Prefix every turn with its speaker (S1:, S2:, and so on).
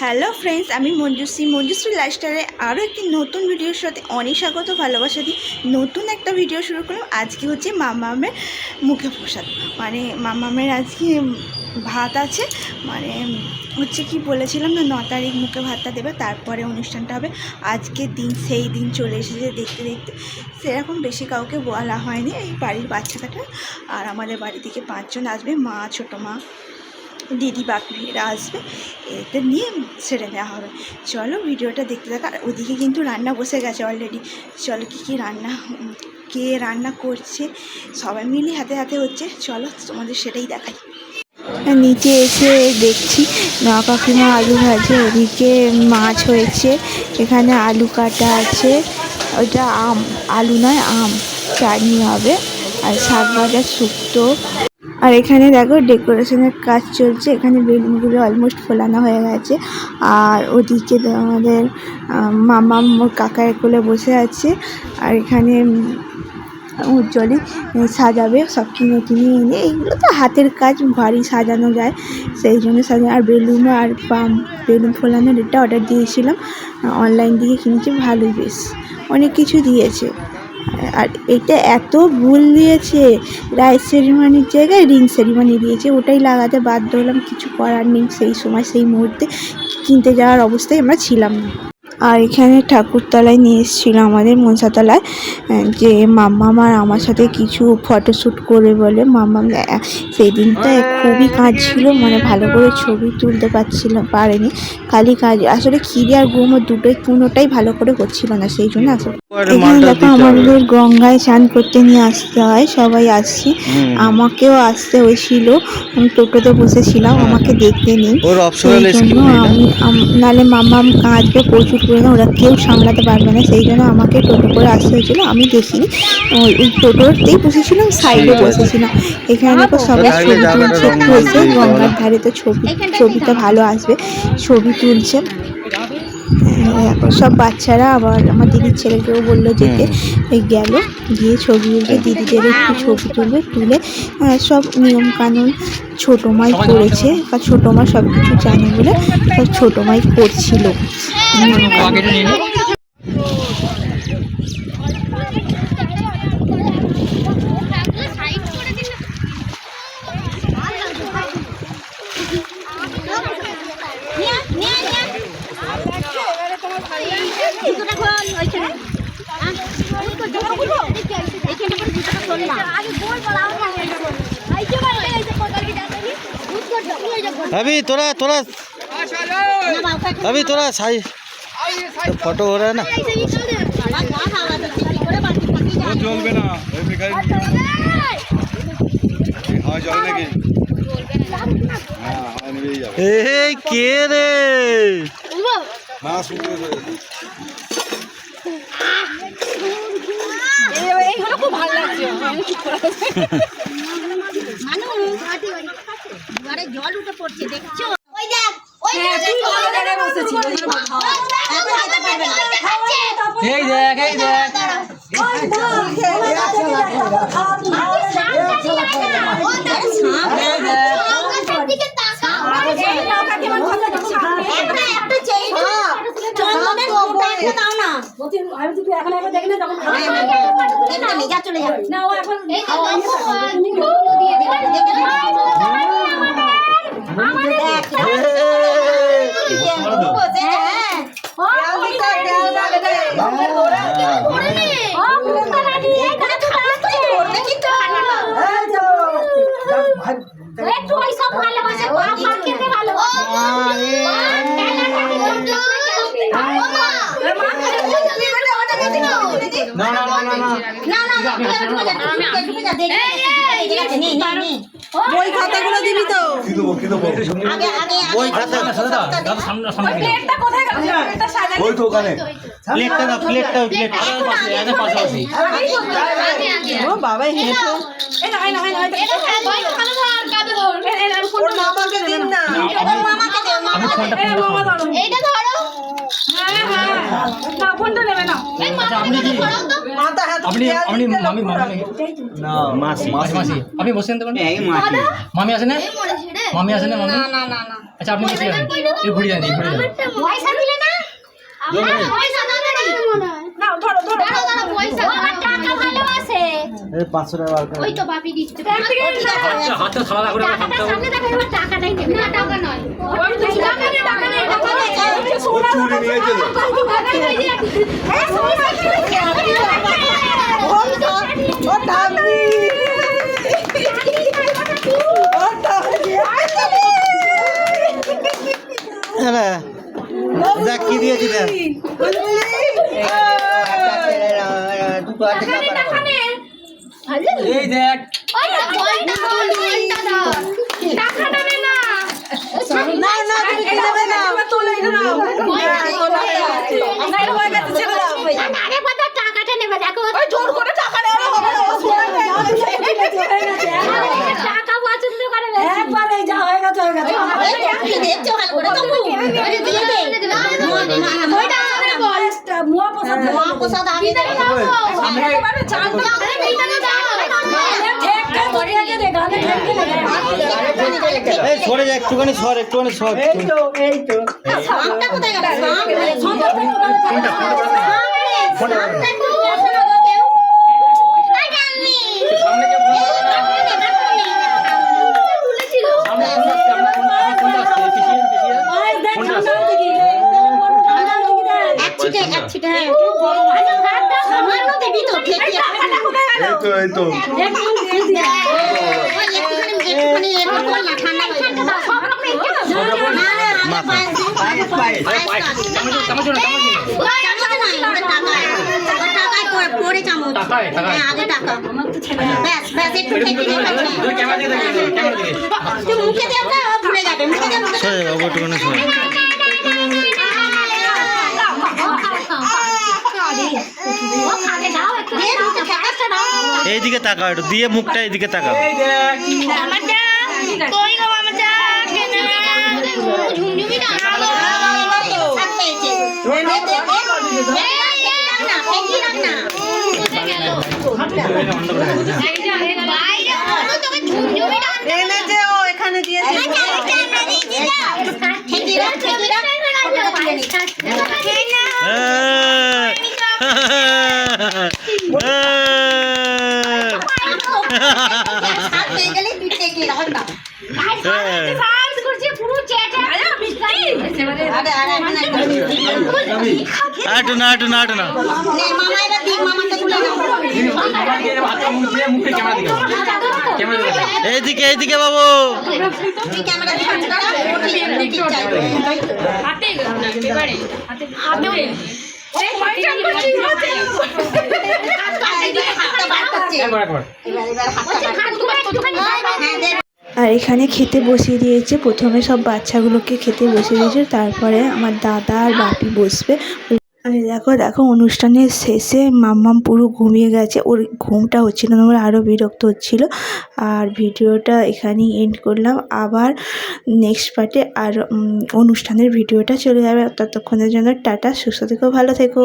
S1: Hello friends আমি মঞ্জুশ্রী। মঞ্জুশ্রী লাইফস্টাইলে আরও একটি নতুন ভিডিওর সাথে অনেক স্বাগত ভালোবাসা দিই নতুন একটা ভিডিও শুরু করলাম। আজকে হচ্ছে মামামের মুখে প্রসাদ। মানে মামামের আজকে ভাত আছে। মানে হচ্ছে কি বলেছিলাম না, ন তারিখ মুখে ভাতটা দেবে, তারপরে অনুষ্ঠানটা হবে। আজকের দিন সেই দিন চলে এসেছে দেখতে দেখতে। সেরকম বেশি কাউকে বলা হয়নি, এই বাড়ির বাচ্চা কাটা আর আমাদের বাড়ি থেকে পাঁচজন আসবে, মা, ছোটো মা। দিদি বাপিরা আসবে এতে নিয়ে ছেড়ে দেওয়া হবে। চলো ভিডিওটা দেখতে থাকা, আর ওদিকে কিন্তু রান্না বসে গেছে অলরেডি চলো কী কী রান্না কে রান্না করছে, সবাই মিলে হাতে হাতে হচ্ছে। চলো তোমাদের সেটাই দেখাই। নিচে এসে দেখছি, মা কাকিমা আলু ভাজে, ওদিকে মাছ হয়েছে, এখানে আলু কাটা আছে। ওটা আম, আলু নয়, আম। চাটনি হবে, আর শাক ভাজা শুক্তো। আর এখানে দেখো ডেকোরেশনের কাজ চলছে। এখানে বেলুনগুলো অলমোস্ট ফোলানো হয়ে গেছে। আর ওদিকে আমাদের মামা কাকার কোলে বসে আছে। আর এখানে উম, উজ্জ্বলে সাজাবে সব কিনে কিনে এনে। এইগুলো তো হাতের কাজ বাড়ি সাজানো যায়। সেই জন্য সাজানো আর বেলুনও আর পাম বেলুন ফোলানোর এটা অর্ডার দিয়েছিলাম। অনলাইন থেকে কিনেছি ভালোই বেশ। অনেক কিছু দিয়েছে। আর এটা এত ভুল দিয়েছে। রাইস সেরিমনির জায়গায় রিং সেরিমনি দিয়েছে। ওটাই লাগাতে বাধ্য হলাম কিছু করার নেই সেই সময় সেই মুহূর্তে কিনতে যাওয়ার অবস্থায় আমরা ছিলাম না। আর এখানে ঠাকুরতলায় নিয়ে এসেছিল আমাদের মনসাতলায় যে মাম্মাম আর আমার সাথে কিছু ফটোশ্যুট করে বলে। মাম্মাম আহ, সেই দিনটা খুবই কাজ ছিল মানে ভালো করে ছবি তুলতে পারছিল পারেনি। খালি কাজ আসলে খিদে আর ও দুটোই কোনোটাই ভালো করে করছিল না সেই জন্য আসলে আমাদের গঙ্গায় স্নান করতে নিয়ে আসতে হয় সবাই আসছি। আমাকেও আসতে হয়েছিল আমি টোটোতে বসেছিলাম আমাকে দেখতে নেই। নাহলে মামাম কাঁদবে প্রচুর করে না ওরা কেউ সামলাতে পারবে না সেই জন্য আমাকে টোটো করে আসতে হয়েছিল আমি দেখিনি। ওই টোটোতেই বসেছিলাম সাইডে বসেছিলাম। এখানে দেখো সবাই ছবি তুলছে বসে গঙ্গার ধারে তো ছবি ছবিটা ভালো আসবে ছবি তুলছে। এখন সব বাচ্চারা আবার আমার দিদির ছেলেকেও বলল যেতে গেল গিয়ে ছবি উঠে দিদিদের একটু ছবি তুলবে তুলে সব নিয়মকানুন ছোটো মাই করেছে বা ছোটো মা সব কিছু জানে বলে সব ছোটো মাই করছিল। নিয়ম কানুন।
S2: अभी थोड़ा थोड़ा अभी थोड़ा साई तो फोटो हो रहा है ना
S3: চলবে না ওই ভিখারি হাওয়া চলে নাকি হ্যাঁ হাওয়া নেবেই যাবে
S2: ए के रे
S3: না শুনতে
S4: জল উঠে পড়ছে দেখছ ওই দেখ ওই দেখ। জায়গায় বসেছি এখন যেতে দেখি না
S2: তখন না দেখ
S4: চলে যাবে একটু ওই সব ভালোবাসে মা মা খেতে ভালোবাসে বই খাতাগুলো দিবি তো
S2: খাতা
S3: তো
S2: প্লেটটা প্লেটটা
S1: ও বাবা হেঁটে মামাকে দিন না
S4: মামাকে এইটা
S1: মাথা হাত
S5: আপনি আপনি মামি মামি
S2: না মাসি।
S5: মাসি আপনি বসেন তো মামি আসেন না? মামি আসেন না মামি?
S4: না না না
S5: আচ্ছা আপনি বসে যান এই ঘুরে যান ঘুরে যান
S4: পয়সা দিলে না আমার পয়সা দাও না? ধরো ধরো। দাঁড়াও দাঁড়াও পয়সা দাও আমার টাকা ভালোবাসে
S2: এই পাঁচশো টাকা বার করে।
S4: ওই তো বাপি দিচ্ছে।
S5: হাতটা হাতটা থালা করে
S4: টাকাটা সামনে দেখো এবার টাকাটাই নেবে। না টাকা নয়। ওই তো টাকা নেই টাকা নেই টাকা নেই।
S3: চুরি নিয়েছে তো।
S2: হ্যাঁ দেখ কি দিয়েছি দেখ
S5: এই দেখ
S4: টাকাটা নে না
S1: না না তুমি কিনবে না
S4: আরে বাবা টাকাটা নেবে দেখো
S1: জোর করে টাকা নেওয়া হবে না
S4: টাকা পছন্দ করে একবারে যা হয়ে গেছে হয়ে দেখছ ভালো করে তবু আগে
S2: সরে যা একটুখানি সর একটুখানি সর
S4: এই তো এই তো একটু বসে রাখো কেউ আই জানি
S5: সামনে কে ফোন
S4: তুলেছিল
S5: সামনে ফোন আসছে আমরা ফোন ফোন আসছে পিছিয়ে পিছিয়ে ফোন আসছে
S4: এক ছিটে এক ছিটে হ্যাঁ আচ্ছা ভাতটা সামান্য দিবি তো ঠেকি
S3: এই তো এই তো
S4: ওই একটুখানি একটুখানি এরকম কর না ঠান্ডা হয়ে যাবে সব রকম একটু না না আগে পায়েস দিন পায়েস
S5: আরে পায়ে চামচ চামচ চামচ চামচ
S4: চামচ নাই ওটা টাকা ওটা টাকায় পড়ে পড়ে চামচ হ্যাঁ আগে টাকা ব্যাস ব্যাস একটু ঠেকি
S5: তুই
S4: মুখে দিয়ে ভুলে যাবে মুখে দিয়ে
S2: এইদিকে তাকাও একটু দিয়ে মুখটা এইদিকে তাকাও
S5: এই দেখ
S1: এনেছে ও এখানে দিয়েছে
S2: আটু না আটু না আটু না
S5: ক্যামেরা ক্যামেরা
S2: এইদিকে এইদিকে বাবু
S5: একবার
S1: আর এখানে খেতে বসিয়ে দিয়েছে। প্রথমে সব বাচ্চাগুলোকে খেতে বসিয়ে দিয়েছে। তারপরে আমার দাদা আর বাপি বসবে। আর দেখো দেখো অনুষ্ঠানের শেষে মাম্মাম পুরো ঘুমিয়ে গেছে। ওর ঘুমটা হচ্ছিল না আমার আরও বিরক্ত হচ্ছিল। আর ভিডিওটা এখানেই এন্ড করলাম। আবার নেক্সট পার্টে আর অনুষ্ঠানের ভিডিওটা চলে যাবে। ততক্ষণের জন্য টাটা, সুস্থ থেকো, ভালো থেকো।